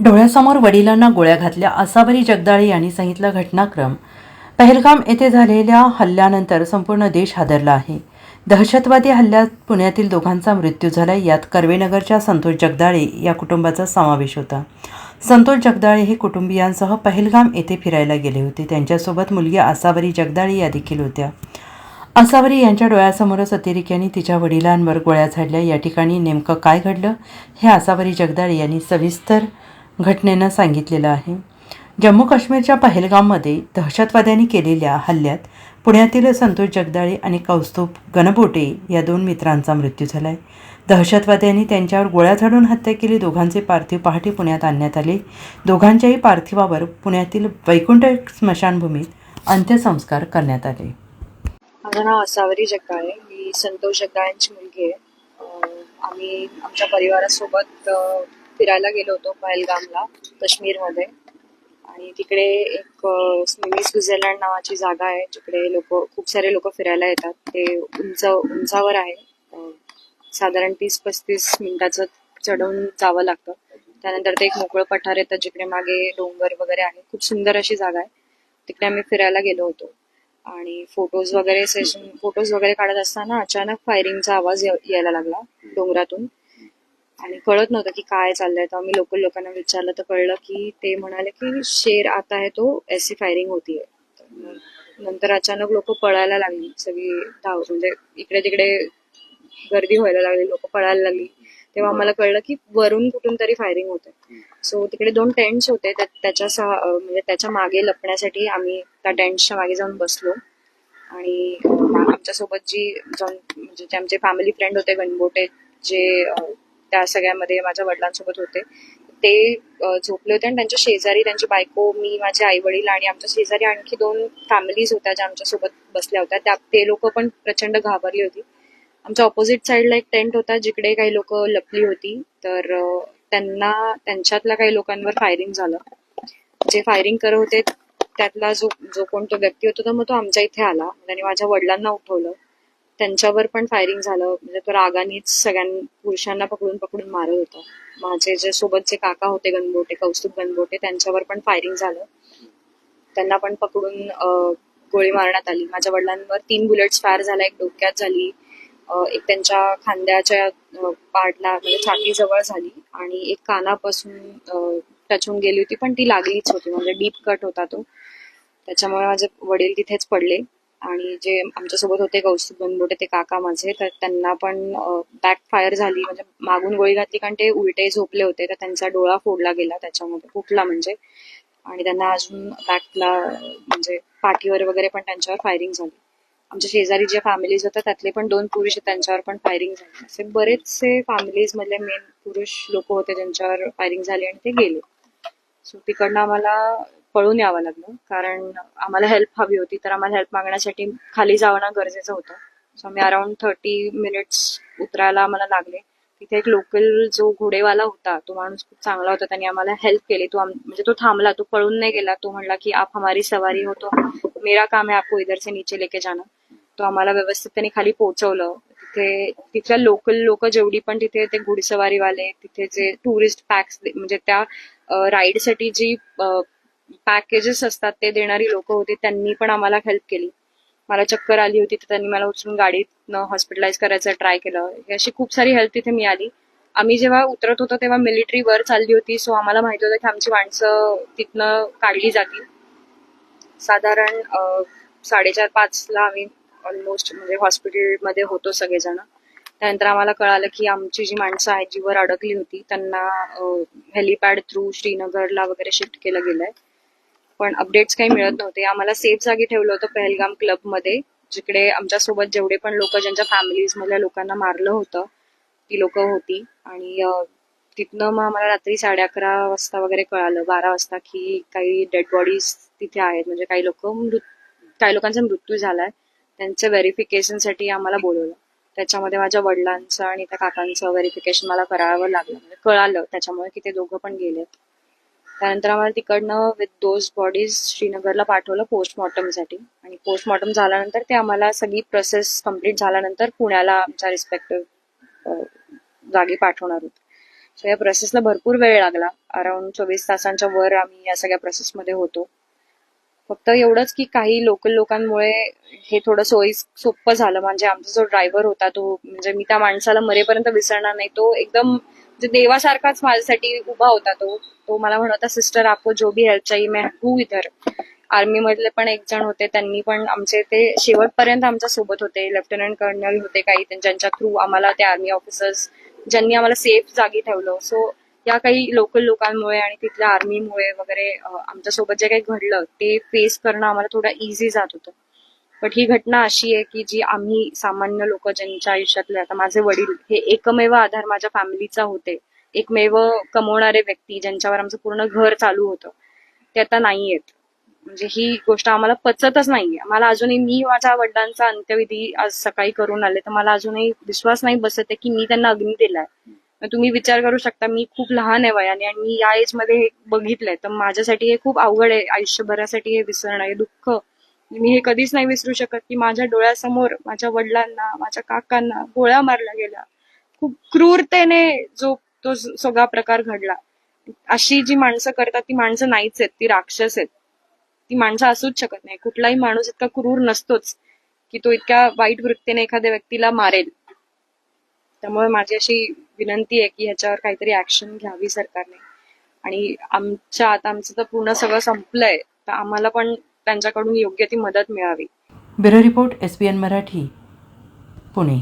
डोळ्यासमोर वडिलांना गोळ्या घातल्या असावरी जगदाळे यांनी सांगितला घटनाक्रम. पहलगाम येथे झालेल्या हल्ल्यानंतर संपूर्ण देश हादरला आहे. दहशतवादी हल्ल्यात पुण्यातील दोघांचा मृत्यू झाला. यात कर्वेनगरच्या संतोष जगदाळे या कुटुंबाचा समावेश होता. संतोष जगदाळे हे कुटुंबियांसह पहलगाम येथे फिरायला गेले होते. त्यांच्यासोबत मुलगी आसावरी जगदाळे या देखील होत्या. आसावरी यांच्या डोळ्यासमोरच अतिरेक्यांनी तिच्या वडिलांवर गोळ्या झाडल्या. या ठिकाणी नेमकं काय घडलं हे आसावरी जगदाळे यांनी सविस्तर घटनेनं सांगितलेलं आहे. जम्मू काश्मीरच्या पहलगाममध्ये दहशतवाद्यांनी केलेल्या हल्ल्यात पुण्यातील संतोष जगदाळे आणि कौस्तुभ गणबोटे या दोन मित्रांचा मृत्यू झाला आहे दहशतवाद्यांनी त्यांच्यावर गोळ्या झाडून हत्या केली. दोघांचे पार्थिव पहाटे पुण्यात आणण्यात आले. दोघांच्याही पार्थिवावर पुण्यातील वैकुंठ स्मशानभूमीत अंत्यसंस्कार करण्यात आले. माझं नाव असावरी जगदाळे. मी संतोष जगदाळेंची मुलगी आहे. आम्ही आमच्या परिवारासोबत फिरायला गेलो होतो पहलगामला काश्मीरमध्ये. आणि तिकडे एक अं, मिनी स्वित्झर्लंड नावाची जागा आहे जिकडे लोक खूप सारे लोक फिरायला येतात. ते उंच उंचावर आहे. साधारण तीस पस्तीस मिनिटाचं चढून जावं लागतं. त्यानंतर ते एक मोकळं पठार येतं जिकडे मागे डोंगर वगैरे आहे. खूप सुंदर अशी जागा आहे. तिकडे आम्ही फिरायला गेलो होतो. आणि फोटोज वगैरे सेशन फोटोज वगैरे काढत असताना अचानक फायरिंगचा आवाज यायला लागला डोंगरातून. आणि कळत नव्हतं की काय चाललंय. तर आम्ही लोकल लोकांना विचारलं तर कळलं की ते म्हणाले की शेर आता आहे तो एसी फायरिंग होतीये. नंतर अचानक लोक पळायला लागली. सगळी धाव म्हणजे इकडे तिकडे गर्दी व्हायला लागली लोक पळायला लागली. तेव्हा आम्हाला कळलं की वरून कुठून तरी फायरिंग होते सो तिकडे दोन टेंट्स होते. त्याच्या सहा म्हणजे त्याच्यामागे लपण्यासाठी आम्ही त्या टेंट्सच्या मागे जाऊन बसलो. आणि आमच्यासोबत जी जाऊन म्हणजे जे आमचे फॅमिली फ्रेंड होते गणबोटे जे त्या सगळ्यामध्ये माझ्या वडिलांसोबत होते. ते झोपले होते आणि त्यांच्या शेजारी त्यांची बायको मी माझे आई वडील आणि आमच्या शेजारी आणखी दोन फॅमिलीज होत्या ज्या आमच्यासोबत बसल्या होत्या. त्या ते लोक पण प्रचंड घाबरली होती. आमच्या ऑपोजिट साईडला एक टेंट होता जिकडे काही लोक लपली होती. तर त्यांना त्यांच्यातल्या काही लोकांवर फायरिंग झालं. जे फायरिंग करत होते त्यातला जो जो कोण तो व्यक्ती होता तर मग तो आमच्या इथे आला. त्याने माझ्या वडिलांना उठवलं. त्यांच्यावर पण फायरिंग झालं. म्हणजे तो रागानेच सगळ्यां पुरुषांना पकडून पकडून मारत होता. माझे जे सोबतचे काका होते गणबोटे कौस्तुभ गणबोटे त्यांच्यावर पण फायरिंग झालं. त्यांना पण पकडून गोळी मारण्यात आली. माझ्या वडिलांवर तीन बुलेट्स फायर झाला एक डोक्यात झाली. एक त्यांच्या खांद्याच्या पार्टला म्हणजे छातीजवळ झाली. आणि एक कानापासून टचून गेली होती पण ती लागलीच होती. म्हणजे डीप कट होता तो. त्याच्यामुळे माझे वडील तिथेच पडले. आणि जे आमच्यासोबत होते कौस्तुभ बनबोटे ते काका माझे तर त्यांना पण बॅक फायर झाली. म्हणजे मागून गोळी घातली कारण ते उलटे झोपले होते तर त्यांचा डोळा फोडला गेला त्याच्यामध्ये फुटला म्हणजे. आणि त्यांना अजून बॅकला म्हणजे पाठीवर वगैरे पण त्यांच्यावर फायरिंग झाली. आमच्या शेजारी ज्या फॅमिलीज होत्या त्यातले पण दोन पुरुष त्यांच्यावर पण फायरिंग झाली. असे बरेचसे फॅमिलीज मधले मेन पुरुष लोक होते ज्यांच्यावर फायरिंग झाली आणि ते गेले. सो तिकडनं आम्हाला पळून यावं लागलं. कारण आम्हाला हेल्प हवी होती तर आम्हाला हेल्प मागण्यासाठी खाली जाणं गरजेचं होतं. सो आम्ही अराउंड थर्टी मिनिट्स उतरायला आम्हाला लागले. तिथे एक लोकल जो घोडेवाला होता तो माणूस खूप चांगला होता. त्यांनी आम्हाला हेल्प केली. तो म्हणजे तो थांबला. तो पळून नाही गेला. तो म्हणला की आप हमारी सवारी हो तो मेरा काम है आपको इधर से नीचे लेके जाना. तो आम्हाला व्यवस्थित त्यांनी खाली पोहोचवलं. तिथे तिथल्या लोकल लोक जेवढी पण तिथे ते घोडेसवारीवाले तिथे जे टुरिस्ट पॅक्स म्हणजे त्या राईडसाठी जी पॅकेजेस असतात ते देणारी लोक होती त्यांनी पण आम्हाला हेल्प केली. मला चक्कर आली होती तर त्यांनी मला उचलून गाडीत हॉस्पिटलाइज करायचं ट्राय केलं. अशी खूप सारी हेल्प तिथे मिळाली. आम्ही जेव्हा उतरत होतो तेव्हा मिलिटरी वर चालली होती सो आम्हाला माहिती होतं की आमची माणसं तिथनं काढली जातील. साधारण साडेचार पाचला आम्ही ऑलमोस्ट म्हणजे हॉस्पिटलमध्ये होतो सगळेजण. त्यानंतर आम्हाला कळालं की आमची जी माणसं आहेत जी वर अडकली होती त्यांना हेलिपॅड थ्रू श्रीनगरला वगैरे शिफ्ट केलं गेलंय. पण अपडेट्स काही मिळत नव्हते. आम्हाला सेफ जागी ठेवलं होतं पहलगाम क्लबमध्ये जिकडे आमच्यासोबत जेवढे पण लोक ज्यांच्या फॅमिलीज मधल्या लोकांना मारलं होतं ती लोक होती. आणि तिथनं मग आम्हाला रात्री साडे अकरा वाजता वगैरे कळालं बारा वाजता की काही डेड बॉडीज तिथे आहेत. म्हणजे काही लोक काही लोकांचा मृत्यू झालाय. त्यांचं व्हेरिफिकेशनसाठी आम्हाला बोलवलं. त्याच्यामध्ये माझ्या वडिलांचं आणि त्या काकांचं व्हेरिफिकेशन मला करावं लागलं. म्हणजे कळालं त्याच्यामुळे की ते दोघं पण गेलेत. त्यानंतर आम्हाला तिकडनं विथ दोज बॉडीज श्रीनगरला पाठवलं पोस्टमॉर्टमसाठी आणि पोस्टमॉर्टम झाल्यानंतर ते आम्हाला सगळी प्रोसेस कंप्लीट झाल्यानंतर पुण्याला आमच्या रिस्पेक्टिव्ह जागी पाठवणार होते. सो या प्रोसेसला भरपूर वेळ लागला. अराउंड चोवीस तासांच्या वर आम्ही या सगळ्या प्रोसेसमध्ये होतो. फक्त एवढंच की काही लोकल लोकांमुळे हे थोडं सोयी सोपं झालं. म्हणजे आमचा जो ड्रायव्हर होता तो म्हणजे मी त्या माणसाला मरेपर्यंत विसरणार नाही. तो एकदम म्हणजे देवासारखाच माझ्यासाठी उभा होता तो तो मला म्हणत होता सिस्टर आपको जो भी हेल्प चाहिए मैं हूँ इधर. आर्मी मधले पण एक जण होते त्यांनी पण आमचे ते शेवटपर्यंत आमच्यासोबत होते लेफ्टनंट कर्नल होते काही ज्यांच्या थ्रू आम्हाला ते आर्मी ऑफिसर्स ज्यांनी आम्हाला सेफ जागी ठेवलं. सो या काही लोकल लोकांमुळे आणि तिथल्या आर्मीमुळे वगैरे आमच्या आमच्यासोबत जे काही घडलं ते फेस करणं आम्हाला थोडं इझी जात होतं. बट ही घटना अशी आहे की जी आम्ही सामान्य लोक ज्यांच्या आयुष्यातले आता माझे वडील हे एकमेव आधार माझ्या फॅमिलीचा होते. एकमेव कमवणारे व्यक्ती ज्यांच्यावर आमचं पूर्ण घर चालू होतं. ते आता नाहीयेत. म्हणजे ही गोष्ट आम्हाला पचतच नाहीये. मला अजूनही मी माझ्या वडिलांचा अंत्यविधी आज सकाळी करून आले तर मला अजूनही विश्वास नाही बसत आहे की मी त्यांना अग्नी दिलाय. तुम्ही विचार करू शकता मी खूप लहान आहे वयाने आणि मी या एजमध्ये हे बघितलंय. तर माझ्यासाठी हे खूप अवघड आहे. आयुष्यभरासाठी हे विसरणं हे दुःख. मी हे कधीच नाही विसरू शकत की माझ्या डोळ्यासमोर माझ्या वडिलांना माझ्या काकांना गोळ्या मारल्या गेल्या. खूप क्रूरतेने जो तो सगळा प्रकार घडला. अशी जी माणसं करतात ती माणसं नाहीच आहेत ती राक्षस आहेत. ती माणसं असूच शकत नाही. कुठलाही माणूस इतका क्रूर नसतोच की तो इतक्या वाईट वृत्तीने एखाद्या व्यक्तीला मारेल. त्यामुळे माझी अशी विनंती आहे की ह्याच्यावर काहीतरी ऍक्शन घ्यावी सरकारने. आणि आमच्या आता आमचं तर पूर्ण सगळं संपलंय. तर आम्हाला पण त्यांच्याकडून योग्य ती मदत मिळावी. Bureau report S B N Marathi Pune.